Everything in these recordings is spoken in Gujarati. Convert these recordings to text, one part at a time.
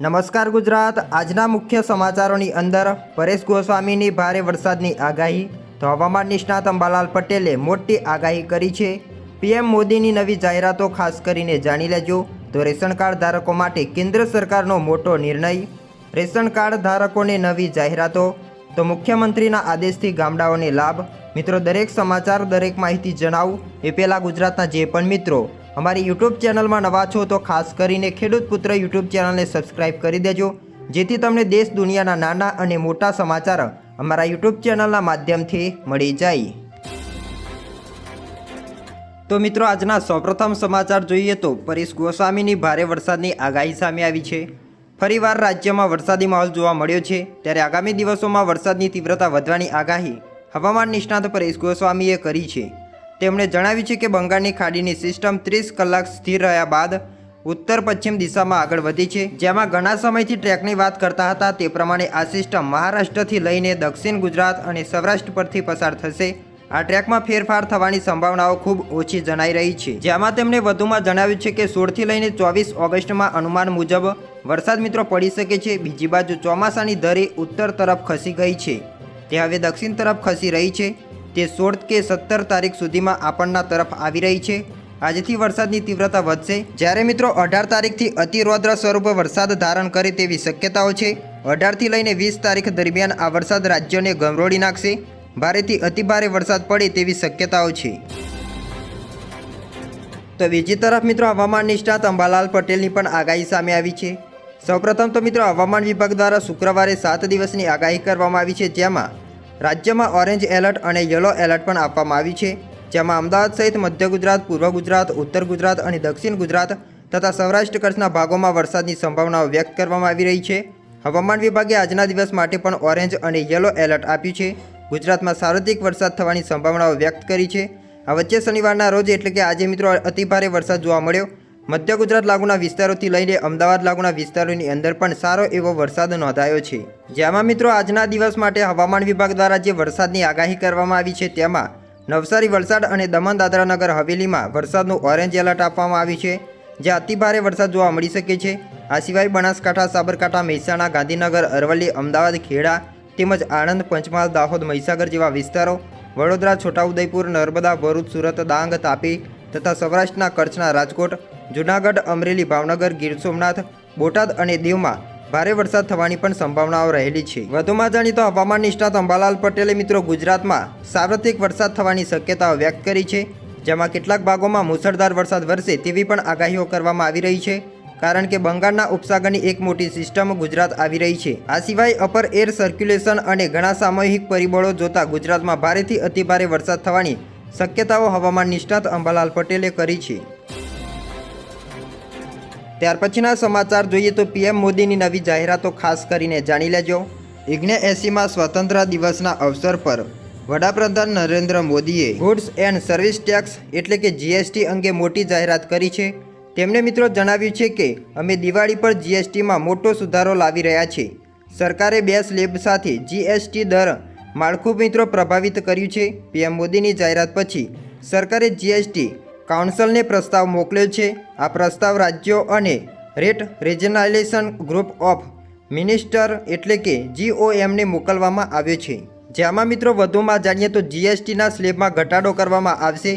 નમસ્કાર ગુજરાત. આજના મુખ્ય સમાચારોની અંદર પરેશ ગોસ્વામીની ભારે વરસાદની આગાહી, તો હવામાન નિષ્ણાત અંબાલાલ પટેલે મોટી આગાહી કરી છે. પીએમ મોદીની નવી જાહેરાતો ખાસ કરીને જાણી લેજો. તો રેશન કાર્ડ ધારકો માટે કેન્દ્ર સરકારનો મોટો નિર્ણય. રેશન કાર્ડ ધારકોને નવી જાહેરાતો. તો મુખ્યમંત્રીના આદેશથી ગામડાઓને લાભ. મિત્રો, દરેક સમાચાર, દરેક માહિતી જણાવું. એ પહેલાં ગુજરાતના જે પણ મિત્રો અમારી યુટ્યુબ ચેનલમાં નવા છો તો ખાસ કરીને ખેડૂત પુત્ર યુટ્યુબ ચેનલને સબસ્ક્રાઇબ કરી દેજો, જેથી તમને દેશ દુનિયાના નાના અને મોટા સમાચાર અમારા યુટ્યુબ ચેનલના માધ્યમથી મળી જાય. તો મિત્રો, આજના સૌપ્રથમ સમાચાર જોઈએ તો પરેશ ગોસ્વામીની ભારે વરસાદની આગાહી સામે આવી છે. ફરીવાર રાજ્યમાં વરસાદી માહોલ જોવા મળ્યો છે. ત્યારે આગામી દિવસોમાં વરસાદની તીવ્રતા વધવાની આગાહી હવામાન નિષ્ણાત પરેશ ગોસ્વામીએ કરી છે. તેમણે જણાવ્યું છે કે બંગાળની ખાડીની સિસ્ટમ ત્રીસ કલાક સ્થિર રહ્યા બાદ ઉત્તર પશ્ચિમ દિશામાં આગળ વધી છે. જેમાં ઘણા સમયથી ટ્રેકની વાત કરતા હતા, તે પ્રમાણે આ સિસ્ટમ મહારાષ્ટ્રથી લઈને દક્ષિણ ગુજરાત અને સૌરાષ્ટ્ર પરથી પસાર થશે. આ ટ્રેકમાં ફેરફાર થવાની સંભાવનાઓ ખૂબ ઓછી જણાઈ રહી છે. જેમાં તેમણે વધુમાં જણાવ્યું છે કે સોળથી લઈને ચોવીસ ઓગસ્ટમાં અનુમાન મુજબ વરસાદ મિત્રો પડી શકે છે. બીજી બાજુ ચોમાસાની ધરી ઉત્તર તરફ ખસી ગઈ છે. તે હવે દક્ષિણ તરફ ખસી રહી છે. તે સોળ કે સત્તર તારીખ સુધીમાં આપણના તરફ આવી રહી છે. આજથી વરસાદની તીવ્રતા વધશે. જ્યારે મિત્રો અઢાર તારીખથી અતિરૌદ્ર સ્વરૂપે વરસાદ ધારણ કરે તેવી શક્યતાઓ છે. અઢારથી લઈને વીસ તારીખ દરમિયાન આ વરસાદ રાજ્યોને ગમરોળી નાખશે. ભારેથી અતિભારે વરસાદ પડે તેવી શક્યતાઓ છે. તો બીજી તરફ મિત્રો હવામાન નિષ્ણાત અંબાલાલ પટેલની પણ આગાહી સામે આવી છે. સૌપ્રથમ તો મિત્રો હવામાન વિભાગ દ્વારા શુક્રવારે સાત દિવસની આગાહી કરવામાં આવી છે. જેમાં રાજ્યમાં ઓરેન્જ એલર્ટ અને યલો એલર્ટ પણ આપવામાં આવી છે, જેમાં અમદાવાદ સહિત મધ્ય ગુજરાત, પૂર્વ ગુજરાત, ઉત્તર ગુજરાત અને દક્ષિણ ગુજરાત તથા સૌરાષ્ટ્ર કચ્છના ભાગોમાં વરસાદની સંભાવનાઓ વ્યક્ત કરવામાં આવી રહી છે. હવામાન વિભાગે આજના દિવસ માટે પણ ઓરેન્જ અને યલો એલર્ટ આપ્યું છે. ગુજરાતમાં સાર્વત્રિક વરસાદ થવાની સંભાવનાઓ વ્યક્ત કરી છે. આ વચ્ચે શનિવારના રોજ એટલે કે આજે મિત્રો અતિભારે વરસાદ જોવા મળ્યો. મધ્ય ગુજરાત લાગુના વિસ્તારોથી લઈને અમદાવાદ લાગુના વિસ્તારોની અંદર પણ સારો એવો વરસાદ નોંધાયો છે. જેમાં મિત્રો આજના દિવસ માટે હવામાન વિભાગ દ્વારા જે વરસાદની આગાહી કરવામાં આવી છે તેમાં નવસારી વલસાડ અને દમણ દાદરા નગર હવેલીમાં વરસાદનું ઓરેન્જ એલર્ટ આપવામાં આવ્યું છે. જ્યાં અતિભારે વરસાદ જોવા મળી શકે છે. આ સિવાય બનાસકાંઠા, સાબરકાંઠા, મહેસાણા, ગાંધીનગર, અરવલ્લી, અમદાવાદ, ખેડા તેમજ આણંદ, પંચમહાલ, દાહોદ, મહીસાગર જેવા વિસ્તારો વડોદરા, છોટાઉદેપુર, નર્મદા, ભરૂચ, સુરત, ડાંગ, તાપી તથા સૌરાષ્ટ્રના કચ્છના રાજકોટ, જૂનાગઢ, અમરેલી, ભાવનગર, ગીર સોમનાથ, બોટાદ અને દીવમાં ભારે વરસાદ થવાની પણ સંભાવનાઓ રહેલી છે. વધુમાં જાણીતો હવામાન નિષ્ણાત અંબાલાલ પટેલે મિત્રો ગુજરાતમાં સાર્વત્રિક વરસાદ થવાની શક્યતાઓ વ્યક્ત કરી છે, જેમાં કેટલાક ભાગોમાં મુસળધાર વરસાદ વરસે તેવી પણ આગાહીઓ કરવામાં આવી રહી છે, કારણ કે બંગાળના ઉપસાગરની એક મોટી સિસ્ટમ ગુજરાત આવી રહી છે. આ સિવાય અપર એર સર્ક્યુલેશન અને ઘણા સામૂહિક પરિબળો જોતા ગુજરાતમાં ભારેથી અતિભારે વરસાદ થવાની શક્યતાઓ હવામાન નિષ્ણાત અંબાલાલ પટેલે કરી છે. ત્યાર પછીના સમાચાર જોઈએ તો પીએમ મોદીની નવી જાહેરાતો ખાસ કરીને જાણી લેજો. ઇગ્ને એસીમાં સ્વતંત્ર દિવસના અવસર પર વડાપ્રધાન નરેન્દ્ર મોદીએ ગુડ્સ એન્ડ સર્વિસ ટેક્સ એટલે કે જીએસટી અંગે મોટી જાહેરાત કરી છે. તેમણે મિત્રો જણાવ્યું છે કે, અમે દિવાળી પર જીએસટીમાં મોટો સુધારો લાવી રહ્યા છીએ. સરકારે બે સ્લેબ સાથે જીએસટી દર માળખું મિત્રો પ્રભાવિત કર્યું છે. પીએમ મોદીની જાહેરાત પછી સરકારે જીએસટી કાઉન્સિલને પ્રસ્તાવ મોકલ્યો છે. આ પ્રસ્તાવ રાજ્યો અને rate rationalisation group of minister એટલે કે જીઓએમને મોકલવામાં આવ્યો છે. જેમાં મિત્રો વધુમાં જાણીએ તો જીએસટીના સ્લેબમાં ઘટાડો કરવામાં આવશે.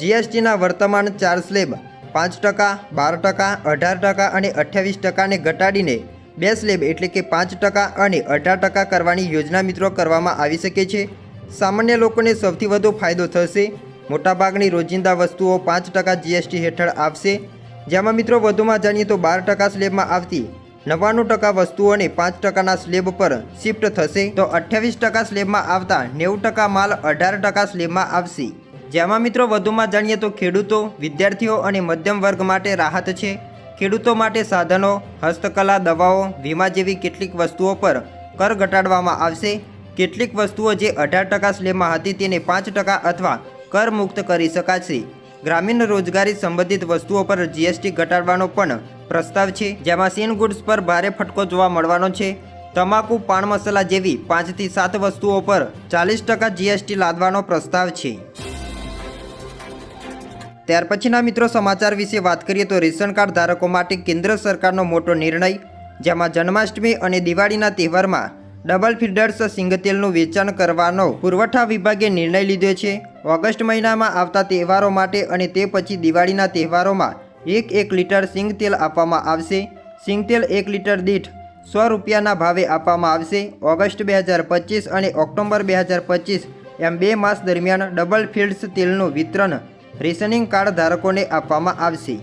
જીએસટીના વર્તમાન ચાર સ્લેબ પાંચ ટકા, બાર ટકા, અઢાર ટકા અને અઠ્યાવીસ ટકાને ઘટાડીને બે સ્લેબ એટલે કે પાંચ ટકા અને અઢાર ટકા કરવાની યોજના મિત્રો કરવામાં આવી શકે છે. સામાન્ય લોકોને સૌથી વધુ ફાયદો થશે. મોટાભાગની રોજિંદા વસ્તુઓ પાંચ ટકા જીએસટી હેઠળ આવશે. જેમાં મિત્રો વધુમાં જાણીએ તો બાર ટકા સ્લેબમાં આવતી નવ્વાણું ટકા વસ્તુઓને પાંચ ટકાના સ્લેબ પર શિફ્ટ થશે. તો અઠ્યાવીસ ટકા સ્લેબમાં આવતા નેવું ટકા માલ અઢાર ટકા સ્લેબમાં આવશે. જેમાં મિત્રો વધુમાં જાણીએ તો ખેડૂતો, વિદ્યાર્થીઓ અને મધ્યમ વર્ગ માટે રાહત છે. ખેડૂતો માટે સાધનો, હસ્તકલા, દવાઓ, વીમા જેવી કેટલીક વસ્તુઓ પર કર ઘટાડવામાં આવશે. કેટલીક વસ્તુઓ જે અઢાર ટકા સ્લેબમાં હતી તેને પાંચ ટકા અથવા કર મુક્ત કરી શકાશે. ગ્રામીણ રોજગારી સંબંધિત વસ્તુઓ પર જીએસટી ઘટાડવાનો પણ પ્રસ્તાવ છે, જેમાં સીન ગુડ્સ પર ભારે ફટકો જોવા મળવાનો છે. તમાકુ, પાન મસાલા જેવી પાંચથી સાત વસ્તુઓ પર ચાલીસ ટકા જીએસટી લાદવાનો પ્રસ્તાવ છે. ત્યાર પછીના મિત્રો સમાચાર વિશે વાત કરીએ તો રેશન કાર્ડ ધારકો માટે કેન્દ્ર સરકારનો મોટો નિર્ણય, જેમાં જન્માષ્ટમી અને દિવાળીના તહેવારમાં ડબલ ફીડર્સ સિંગતેલનું વેચાણ કરવાનો પુરવઠા વિભાગે નિર્ણય લીધો છે. ઓગસ્ટ મહિનામાં આવતા તહેવારો માટે અને તે પછી દિવાળીના તહેવારોમાં એક એક લીટર સિંગતેલ આપવામાં આવશે. સિંગતેલ એક લીટર દીઠ સો રૂપિયાના ભાવે આપવામાં આવશે. ઓગસ્ટ બે હજાર પચીસ અને ઓક્ટોબર બે હજાર પચીસ એમ બે માસ દરમિયાન ડબલ ફિલ્ડ્સ તેલનું વિતરણ રેશનિંગ કાર્ડ ધારકોને આપવામાં આવશે.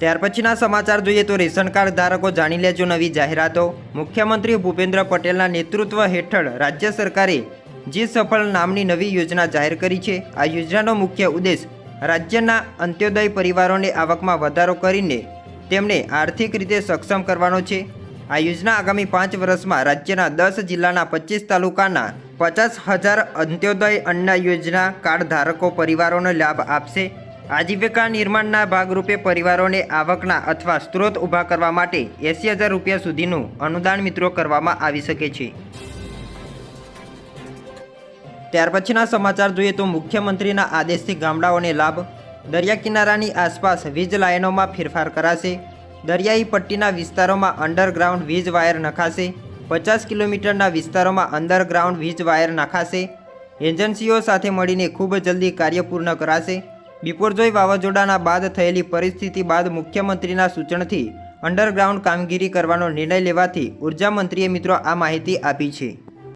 ત્યાર પછીના સમાચાર જોઈએ તો રેશન કાર્ડ ધારકો જાણી લેજો નવી જાહેરાતો. મુખ્યમંત્રી ભૂપેન્દ્ર પટેલના નેતૃત્વ હેઠળ રાજ્ય સરકારે જે સફળ નામની નવી યોજના જાહેર કરી છે, આ યોજનાનો મુખ્ય ઉદ્દેશ રાજ્યના અંત્યોદય પરિવારોને આવકમાં વધારો કરીને તેમને આર્થિક રીતે સક્ષમ કરવાનો છે. આ યોજના આગામી પાંચ વર્ષમાં રાજ્યના દસ જિલ્લાના પચીસ તાલુકાના પચાસ હજાર અંત્યોદય અન્ન યોજના કાર્ડ ધારકો પરિવારોને લાભ આપશે. આજીવિકા નિર્માણના ભાગરૂપે પરિવારોને આવકના અથવા સ્ત્રોત ઊભા કરવા માટે એંસી હજાર રૂપિયા સુધીનું અનુદાન મિત્રો કરવામાં આવી શકે છે. ત્યાર પછીના સમાચાર જોઈએ તો મુખ્યમંત્રીના આદેશથી ગામડાઓને લાભ. દરિયા કિનારાની આસપાસ વીજ લાઇનોમાં ફેરફાર કરાશે. દરિયાઈ પટ્ટીના વિસ્તારોમાં અંડરગ્રાઉન્ડ વીજ વાયર નખાશે, પચાસ કિલોમીટરના વિસ્તારોમાં અંડરગ્રાઉન્ડ વીજ વાયર નખાશે. એજન્સીઓ સાથે મળીને ખૂબ જલ્દી કાર્ય પૂર્ણ કરાશે. બિપોરજોય વાવાઝોડાના બાદ થયેલી પરિસ્થિતિ બાદ મુખ્યમંત્રીના સૂચનથી અંડરગ્રાઉન્ડ કામગીરી કરવાનો નિર્ણય લેવાથી ઊર્જા મંત્રીએ મિત્રો આ માહિતી આપી છે.